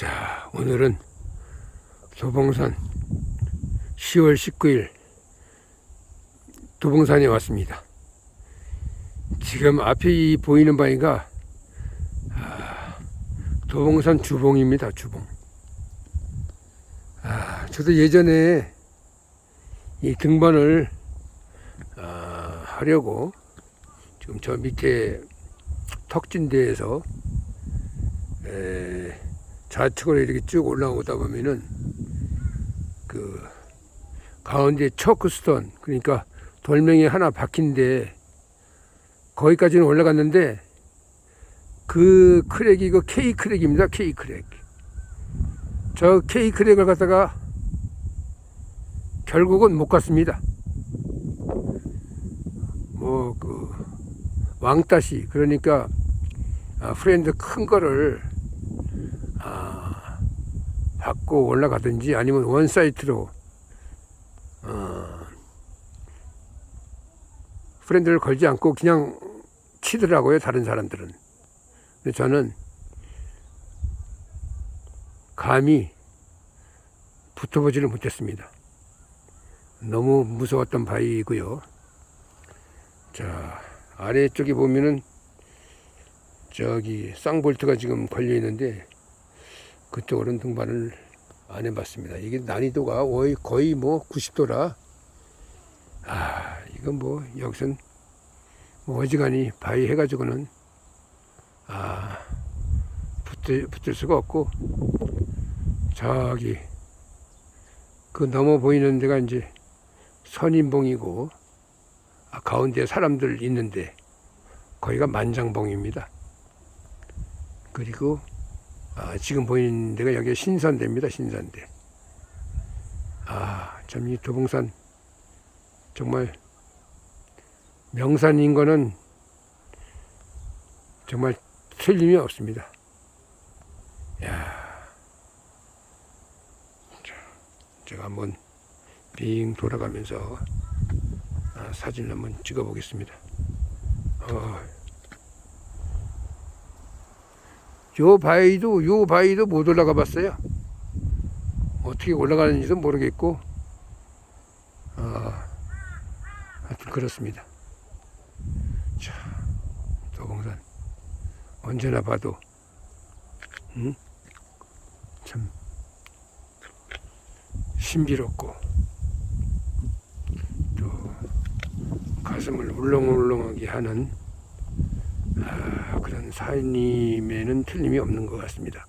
자, 오늘은 도봉산 10월 19일 도봉산에 왔습니다. 지금 앞에 이 보이는 바위가 아, 도봉산 주봉입니다. 주봉. 아, 저도 예전에 이 등반을 아, 하려고 지금 저 밑에 턱진대에서 에, 좌측으로 이렇게 쭉 올라오다 보면은 그 가운데 초크스톤 그러니까 돌멩이 하나 박힌데 거기까지는 올라갔는데 그 크랙이 이거 K 크랙입니다. K 크랙. 저 K 크랙을 갖다가 결국은 못 갔습니다. 뭐 그 왕따시 그러니까 아, 프렌드 큰 거를 아, 받고 올라가든지 아니면 원 사이트로 어, 프렌드를 걸지 않고 그냥 치더라고요 다른 사람들은. 근데 저는 감히 붙어보지를 못했습니다. 너무 무서웠던 바위이고요. 자 아래쪽에 보면은 저기 쌍볼트가 지금 걸려 있는데 그쪽으로는 등반을 안 해봤습니다. 이게 난이도가 거의, 거의 뭐 90도라 아 이건 뭐 여기선 뭐 어지간히 바위 해가지고는 아 붙을, 붙을 수가 없고 저기 그 넘어 보이는 데가 이제 선인봉이고 아, 가운데 사람들 있는데 거기가 만장봉입니다. 그리고 아, 지금 보이는 데가 여기 신산대입니다. 신산대. 아, 참 이 도봉산 정말 명산인 거는 정말 틀림이 없습니다. 야, 자, 제가 한번 빙 돌아가면서 아, 사진을 한번 찍어 보겠습니다. 어, 요 바위도 요 바위도 못 올라가 봤어요. 어떻게 올라가는지도 모르겠고, 아, 하여튼 그렇습니다. 자, 도봉산 언제나 봐도, 음? 참 신비롭고 또 가슴을 울렁울렁하게 하는 아, 그런 산임에는 틀림이 없는 것 같습니다.